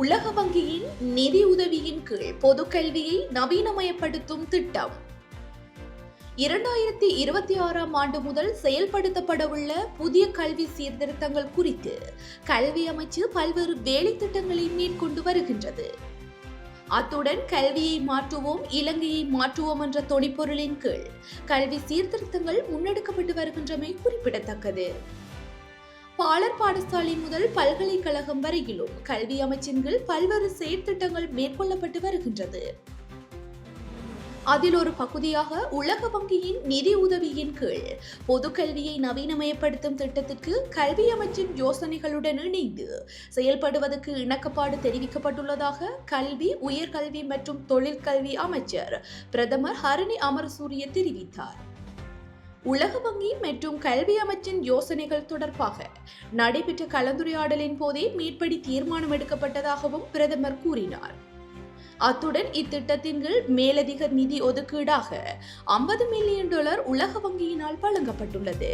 உலக வங்கியின் நிதி உதவியின் கீழ் பொது கல்வியை நவீனமயப்படுத்தும் திட்டம். இரண்டாயிரத்தி இருபத்தி ஆறாம் ஆண்டு முதல் செயல்படுத்தப்படவுள்ள புதிய கல்வி சீர்திருத்தங்கள் குறித்து கல்வி அமைச்சு பல்வேறு வேலை திட்டங்களை மேற்கொண்டு வருகின்றது. அத்துடன் கல்வியை மாற்றுவோம் இலங்கையை மாற்றுவோம் என்ற தொனிப்பொருளின் கீழ் கல்வி சீர்திருத்தங்கள் முன்னெடுக்கப்பட்டு வருகின்றமை குறிப்பிடத்தக்கது. பாலர் பாடசாலை முதல் பல்கலைக்கழகம் வரையிலும் கல்வி அமைச்சின் கீழ் பல்வேறு செயற்திட்டங்கள் மேற்கொள்ளப்பட்டு வருகின்றது. அதில் ஒரு பகுதியாக உலக வங்கியின் நிதி உதவியின் கீழ் பொது கல்வியை நவீனமயப்படுத்தும் திட்டத்திற்கு கல்வி அமைச்சின் யோசனைகளுடன் இணைந்து செயல்படுவதற்கு இணக்கப்பாடு தெரிவிக்கப்பட்டுள்ளதாக கல்வி உயர்கல்வி மற்றும் தொழிற்கல்வி அமைச்சர் பிரதமர் ஹரணி அமரசூரிய தெரிவித்தார். உலக வங்கி மற்றும் கல்வி அமைச்சின் யோசனைகள் தொடர்பாக நடைபெற்ற கலந்துரையாடலின் போதே மேற்படி தீர்மானம் எடுக்கப்பட்டதாகவும் பிரதமர் கூறினார். அத்துடன் இத்திட்டத்தின் கீழ் மேலதிக நிதி ஒதுக்கீடாக ஐம்பது மில்லியன் டாலர் உலக வங்கியினால் வழங்கப்பட்டுள்ளது.